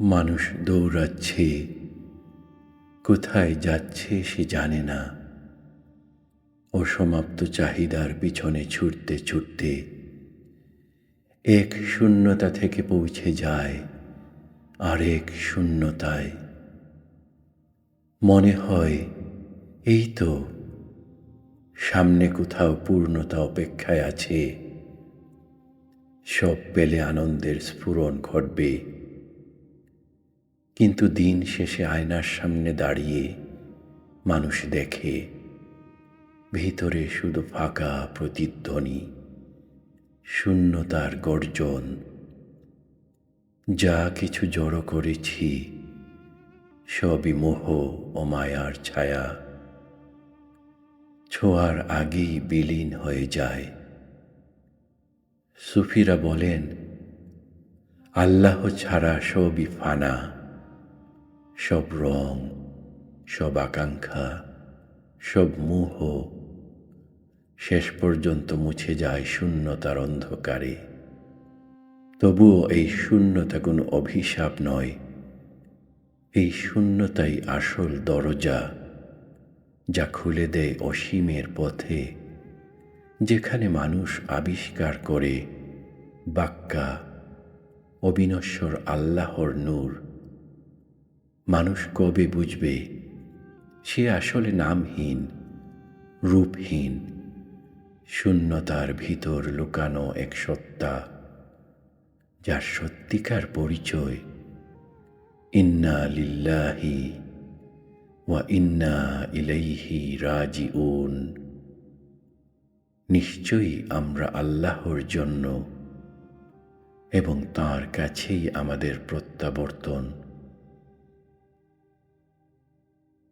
মানুষ দৌড়াচ্ছে। কোথায় যাচ্ছে সে জানে না। অসমাপ্ত চাহিদার পিছনে ছুটতে ছুটতে এক শূন্যতা থেকে পৌঁছে যায়, আরেক শূন্যতায়। মনে হয়, এই তো, সামনে কোথাও পূর্ণতা অপেক্ষায় আছে। সব পেলে আনন্দের স্ফুরণ ঘটবে। কিন্তু দিন শেষে আয়নার সামনে দাঁড়িয়ে মানুষ দেখে, ভিতরে শুধু ফাঁকা প্রতিধ্বনি, শূন্যতার গর্জন। যা কিছু জড়ো করেছি, সবই মোহ ও মায়ার ছায়া। ছোঁয়ার আগেই বিলীন হয়ে যায়। সুফিরা বলেন, আল্লাহ ছাড়া সবই ফানা। সব রং, সব আকাঙ্ক্ষা, সব মোহ শেষ পর্যন্ত মুছে যায় শূন্যতার অন্ধকারে। তবুও এই শূন্যতা কোনো অভিশাপ নয়, এই শূন্যতাই আসল দরজা যা খুলে দেয় অসীমের পথে, যেখানে মানুষ আবিষ্কার করে বাক্কা অবিনশ্বর আল্লাহর নূর। মানুষ কবে বুঝবে সে আসলে নামহীন, রূপহীন, শূন্যতার ভিতর লুকানো এক সত্তা, যার সত্যিকার পরিচয় ইন্না লিল্লাহি ওয়া ইন্না ইলাইহি রাজি রাজিউন। নিশ্চয়ই আমরা আল্লাহর জন্য এবং তার কাছেই আমাদের প্রত্যাবর্তন।